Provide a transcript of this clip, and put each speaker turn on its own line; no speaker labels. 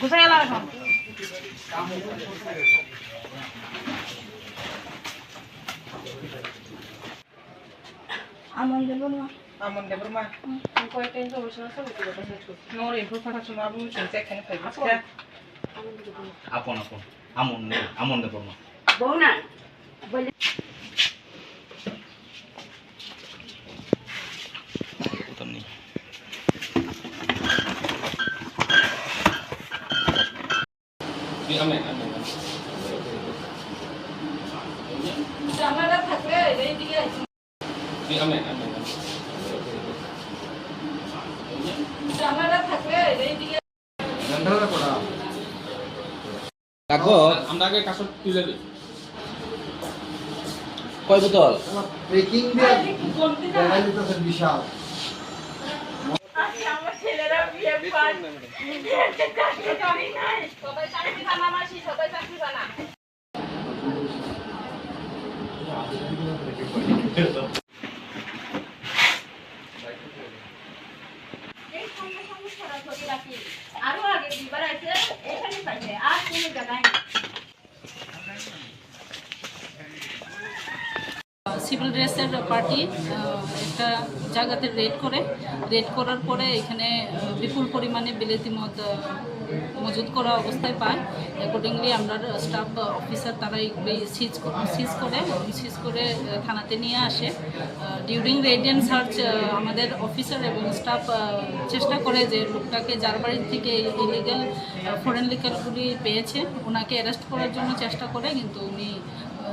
কোথায় এলাম এখন
yin zuwa shi saboda da kasance ko. Nore ko fara su ma bu shi sai kan fa gaskiya.
আপন আপন আমন নে আমন নে বর্মা
বউ না জামাটা থাকলে এইদিকে জামাটা থাকলে এইদিকে
কাকো
আমরা আগে কাছে তুলে দিই
কয় বোতল
ট্রেকিং দিয়ে বিশাল
আরও আগে দুবার আছে এখানে পাইছে আর কোনো জায়গায়
সিভিল ড্রেসের পার্টি একটা জায়গাতে রেড করে। রেড করার পরে এখানে বিপুল পরিমাণে বিলেতি মদ মজুত করা অবস্থায় পায়। অ্যাকর্ডিংলি আমরা স্টাফ অফিসার তারা সিজ সিজ করে সিজ করে থানাতে নিয়ে আসে। ডিউরিং রেড অ্যান্ড সার্চ আমাদের অফিসার এবং স্টাফ চেষ্টা করে যে লোকটাকে যার বাড়ির থেকে ইলিগাল ফরেন লিকারগুলি পেয়েছে, ওনাকে অ্যারেস্ট করার জন্য চেষ্টা করে, কিন্তু উনি